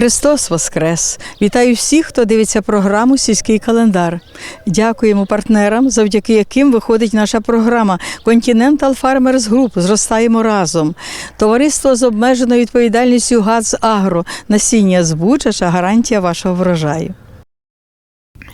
Христос Воскрес! Вітаю всіх, хто дивиться програму Сільський календар. Дякуємо партнерам, завдяки яким виходить наша програма Continental Farmers Group. Зростаємо разом. Товариство з обмеженою відповідальністю ГАЗ Агро. Насіння збучаша гарантія вашого врожаю.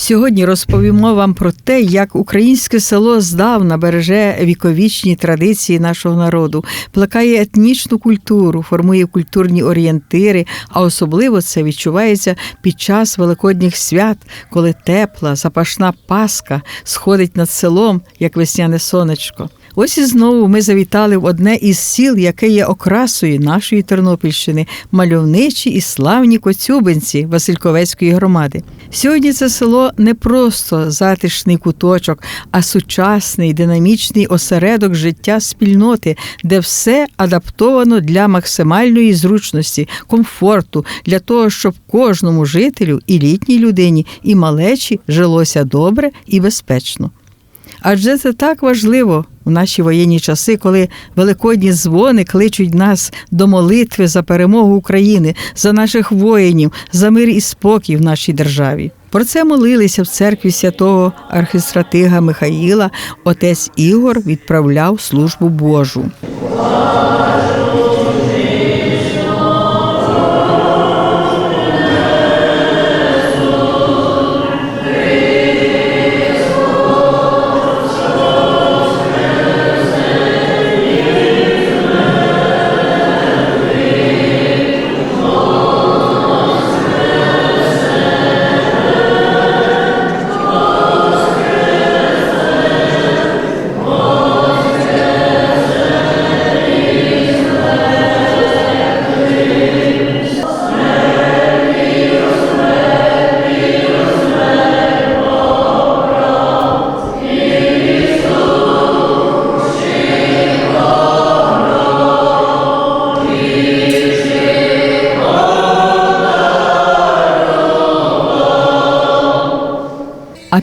Сьогодні розповімо вам про те, як українське село здавна береже віковічні традиції нашого народу, плекає етнічну культуру, формує культурні орієнтири, а особливо це відчувається під час великодніх свят, коли тепла, запашна паска сходить над селом, як весняне сонечко. Ось і знову ми завітали в одне із сіл, яке є окрасою нашої Тернопільщини, мальовничі і славні Коцюбинці Васильковецької громади. Сьогодні це село не просто затишний куточок, а сучасний динамічний осередок життя спільноти, де все адаптовано для максимальної зручності, комфорту, для того, щоб кожному жителю і літній людині, і малечі жилося добре і безпечно. Адже це так важливо в наші воєнні часи, коли великодні дзвони кличуть нас до молитви за перемогу України, за наших воїнів, за мир і спокій в нашій державі. Про це молилися в церкві святого архистратига Михаїла. Отець Ігор відправляв службу Божу.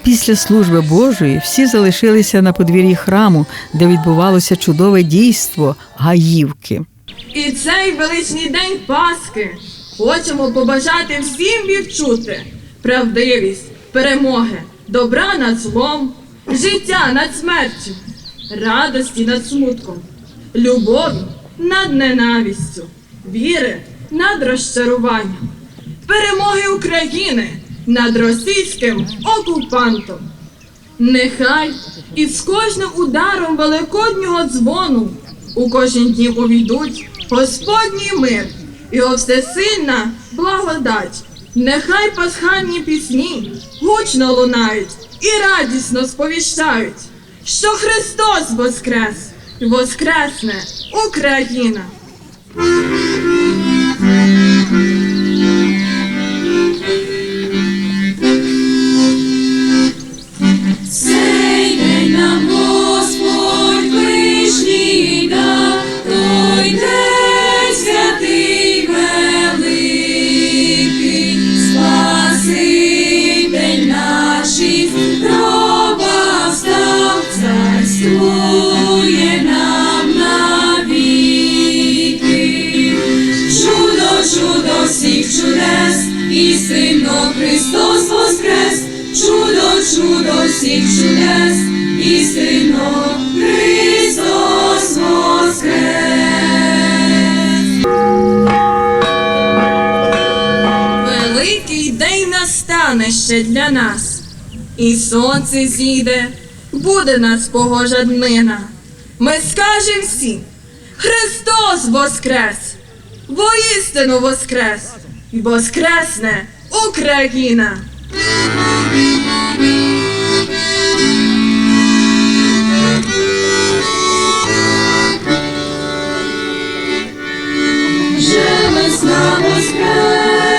Після служби Божої всі залишилися на подвір'ї храму, де відбувалося чудове дійство гаївки. І цей величний день Пасхи хочемо побажати всім відчути правдивість, перемоги, добра над злом, життя над смертю, радості над смутком, любові над ненавистю, віри над розчаруванням, перемоги України над російським окупантом. Нехай із кожним ударом великоднього дзвону у кожен дім увійдуть Господній мир і всесильна благодать. Нехай пасхальні пісні гучно лунають і радісно сповіщають, що Христос воскрес, і воскресне Україна. Всіх чудес, істинно Христос воскрес. Великий день настане ще для нас, і сонце зійде, буде нас погожа днина. Ми скажем всі, Христос воскрес, воістину воскрес, воскресне Україна. Вже весна воскресла,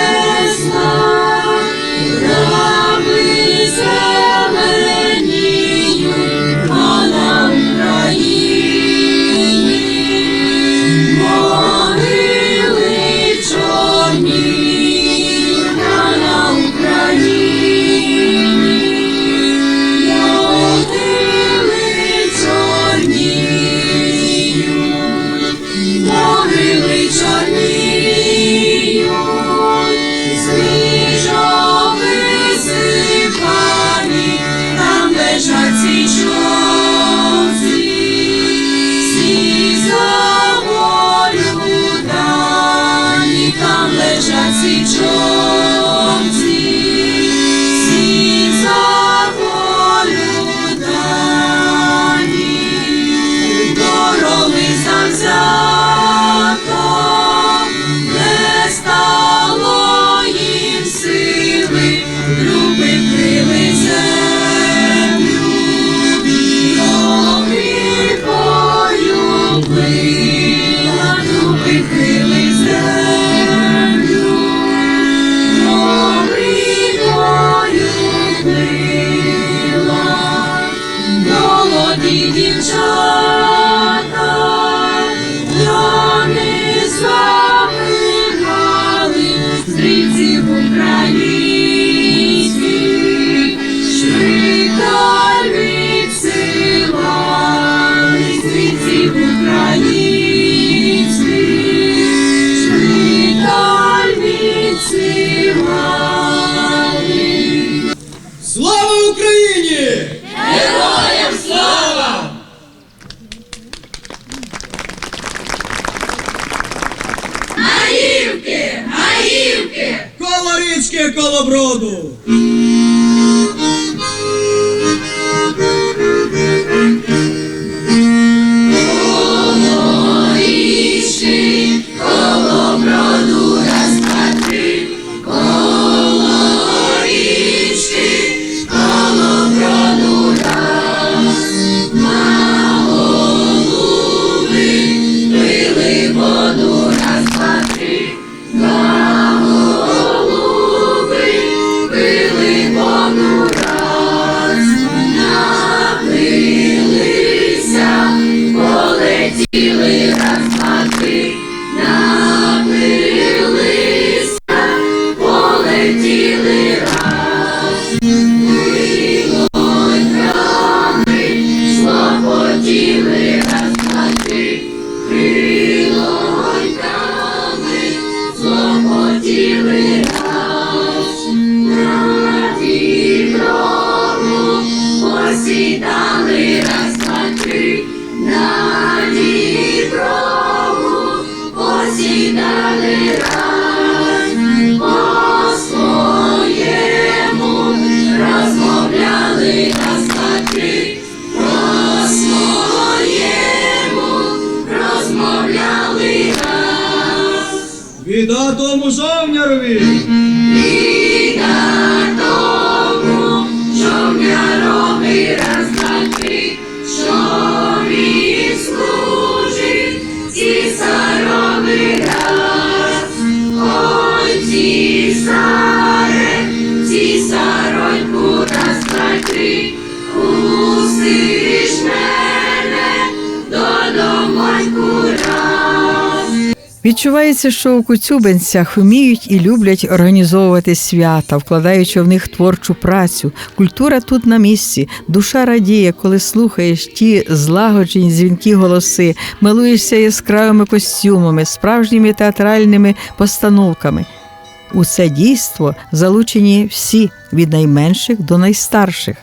Цісаре, цісароньку раз два три, пустиш мене додому раз. Відчувається, що у куцюбенцях вміють і люблять організовувати свята, вкладаючи в них творчу працю. Культура тут на місці. Душа радіє, коли слухаєш ті злагоджені дзвінкі голоси, милуєшся яскравими костюмами, справжніми театральними постановками. У це дійство залучені всі від найменших до найстарших.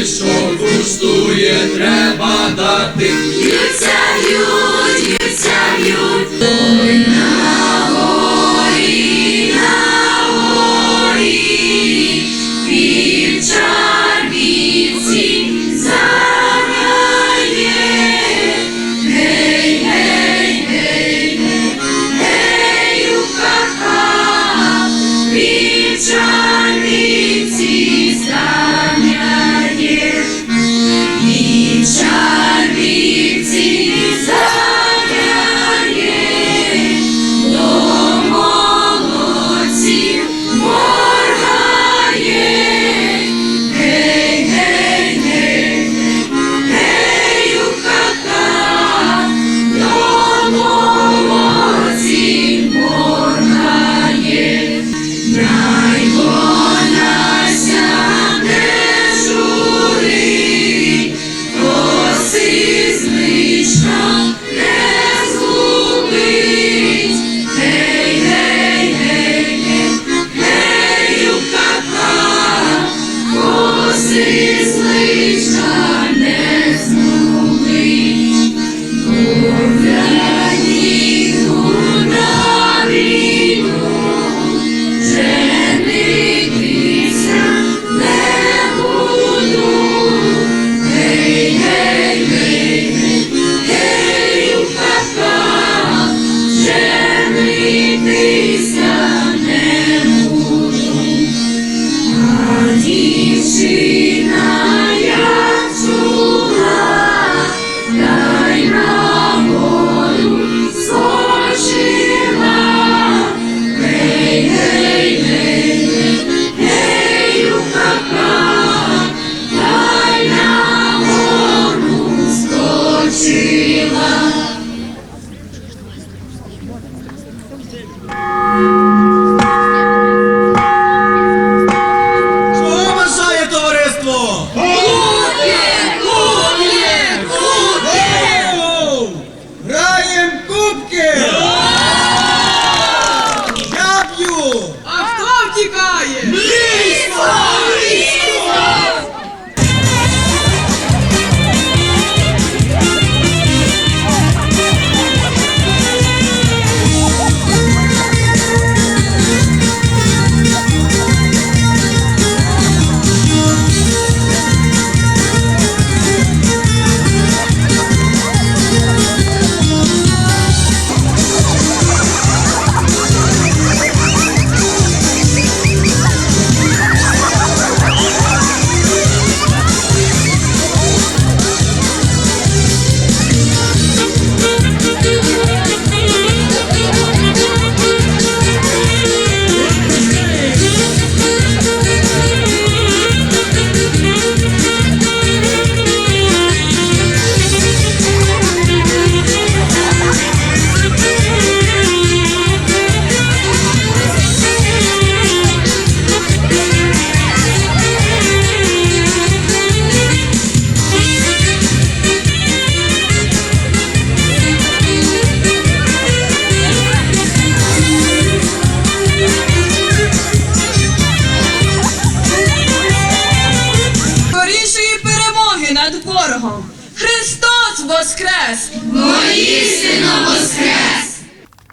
Що пустує, треба дати. Б'ються,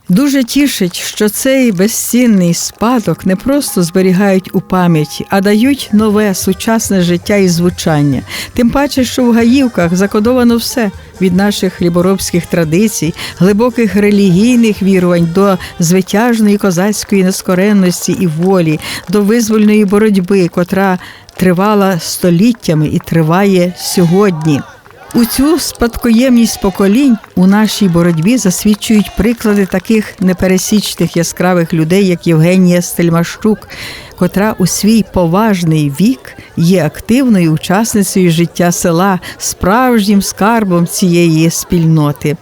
Дуже тішить, що цей безцінний спадок не просто зберігають у пам'яті, а дають нове сучасне життя і звучання. Тим паче, що в гаївках закодовано все від наших хліборобських традицій, глибоких релігійних вірувань до звитяжної козацької нескоренності і волі, до визвольної боротьби, котра тривала століттями і триває сьогодні. У цю спадкоємність поколінь у нашій боротьбі засвідчують приклади таких непересічних яскравих людей, як Євгенія Стельмащук, котра у свій поважний вік є активною учасницею життя села, справжнім скарбом цієї спільноти.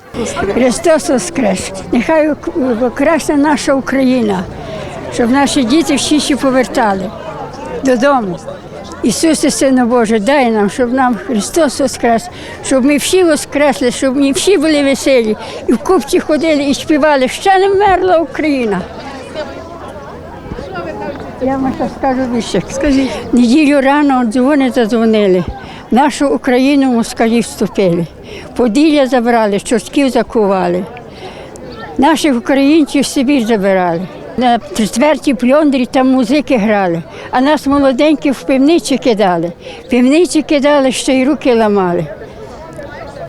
Христос Воскрес! Нехай воскресне наша Україна, щоб наші діти всі ще повертали додому. Ісусе, Сину Боже, дай нам, щоб нам Христос Воскрес, щоб ми всі воскресли, щоб ми всі були веселі і в купці ходили і співали, ще не вмерла Україна. Я вам ще скажу більше. Скажіть. Неділю рано дзвони задзвонили. Нашу Україну москалі вступили. Поділля забрали, чортків закували. Наших українців в Сибір забирали. На четвертій пльондрі там музики грали, а нас молоденьких в пивниці кидали. Пивниці кидали, ще й руки ламали.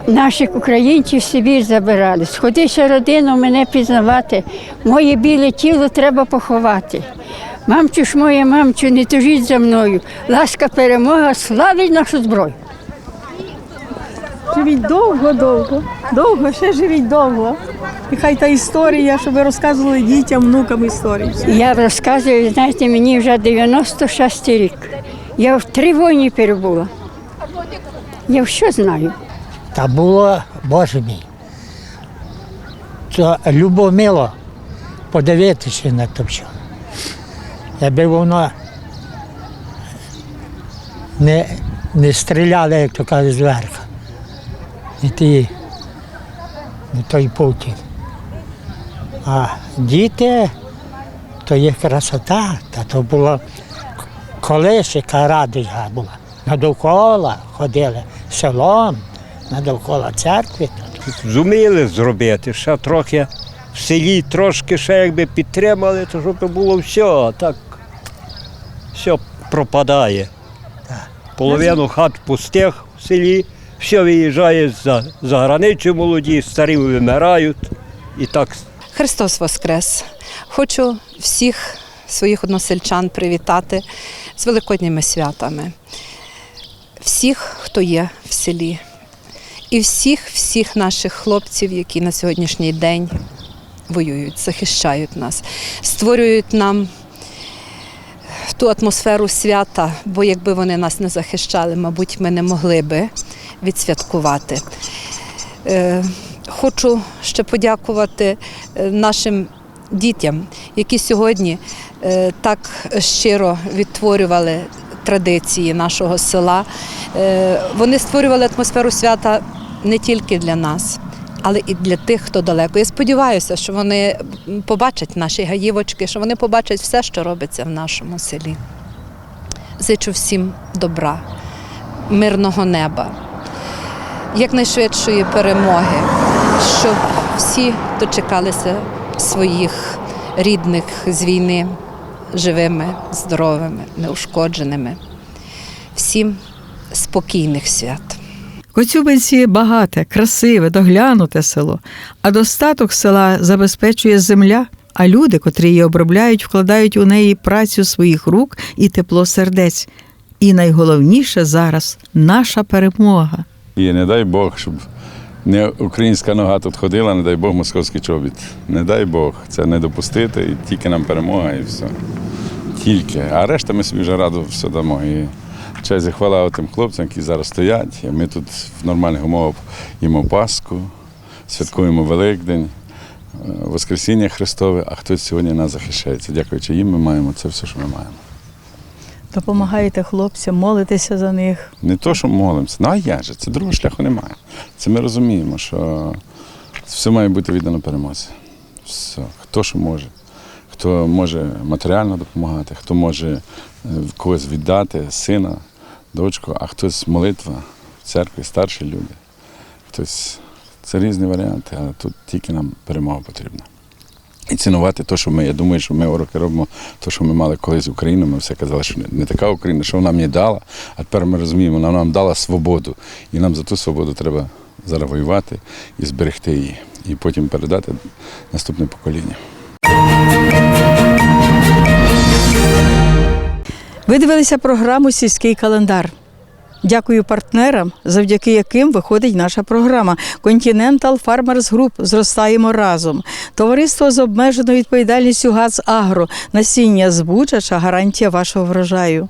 Наших українців в Сибір забирали. Сходися родину мене пізнавати. Моє біле тіло треба поховати. Мамчу ж моя, мамчу, не тужіть за мною. Ласка перемога, славить нашу зброю. Живіть довго, довго, ще живіть довго. І хай та історія, щоб ви розказували дітям, внукам історії. Я розказую, знаєте, мені вже 96 рік. Я в три війни перебула. Я все знаю. Та було, Боже мій. То любомило подивитися на то все. Якби воно не, не стріляли, як то кажуть, зверху. І ті, той Путін. А діти, то є красота, та то було колись яка радість була. Надовкола ходили селом, надовкола церкви. зуміли зробити, ще трохи в селі трошки ще якби підтримали, то щоб було все, а так все пропадає. Половину хат пустих в селі, все виїжджає за, за границю молоді, старі вимирають. І так Христос Воскрес! Хочу всіх своїх односельчан привітати з великодніми святами, всіх, хто є в селі, і всіх всіх наших хлопців, які на сьогоднішній день воюють, захищають нас, створюють нам ту атмосферу свята, бо якби вони нас не захищали, мабуть, ми не могли би відсвяткувати. Е, Хочу ще подякувати е, нашим дітям, які сьогодні е, так щиро відтворювали традиції нашого села. Вони створювали атмосферу свята не тільки для нас, але і для тих, хто далеко. Я сподіваюся, що вони побачать наші гаївочки, що вони побачать все, що робиться в нашому селі. Зичу всім добра, мирного неба якнайшвидшої перемоги, щоб всі дочекалися своїх рідних з війни живими, здоровими, неушкодженими. Всім спокійних свят. Коцюбинці багате, красиве, доглянуте село, а достаток села забезпечує земля, а люди, котрі її обробляють, вкладають у неї працю своїх рук і тепло сердець. І найголовніше зараз наша перемога. І не дай Бог, щоб не українська нога тут ходила, не дай Бог московський чобіт. Не дай Бог, це не допустити, і тільки нам перемога і все. Тільки. А решта ми собі вже радо все дамо. І честь і хвала тим хлопцям, які зараз стоять. Ми тут в нормальних умовах їмо Пасху, святкуємо Великдень, е, Воскресіння Христове, а хтось сьогодні нас захищається. Дякуючи їм, ми маємо це все, що ми маємо. Допомагаєте хлопцям, молитеся за них. Не то, що молимося. Ну а як же? Це другого шляху немає. Це ми розуміємо, що все має бути віддано перемозі. Все. Хто що може. Хто може матеріально допомагати, хто може е, когось віддати, сина, дочку, а хтось молитва в церкві, старші люди. Хтось. Це різні варіанти, але тут тільки нам перемога потрібна. І цінувати те, що ми. Я думаю, що ми уроки робимо те, що ми мали колись Україну. Ми все казали, що не така Україна, що вона мені дала. А тепер ми розуміємо, вона нам дала свободу. І нам за ту свободу треба зараз воювати і зберегти її. І потім передати наступне покоління. Ви дивилися програму Сільський календар. Дякую партнерам, завдяки яким виходить наша програма Continental Farmers Group Зростаємо разом. Товариство з обмеженою відповідальністю ГАЗ Агро. Насіння збучача гарантія вашого врожаю.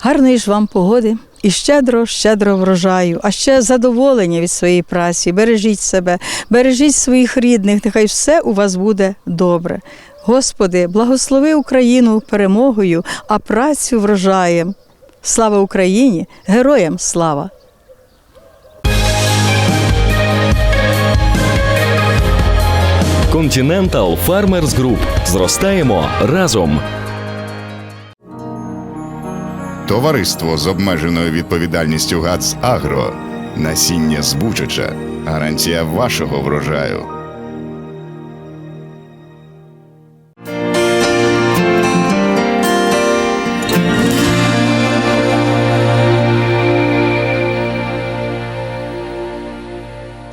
Гарної ж вам погоди і щедро, щедро врожаю, а ще задоволення від своєї праці. Бережіть себе, бережіть своїх рідних, нехай все у вас буде добре. Господи, благослови Україну перемогою, а працю врожаєм. Слава Україні! Героям слава! Continental Farmers Group. Зростаємо разом. Товариство з обмеженою відповідальністю ГАЦ Агро. Насіння збучача. Гарантія вашого врожаю.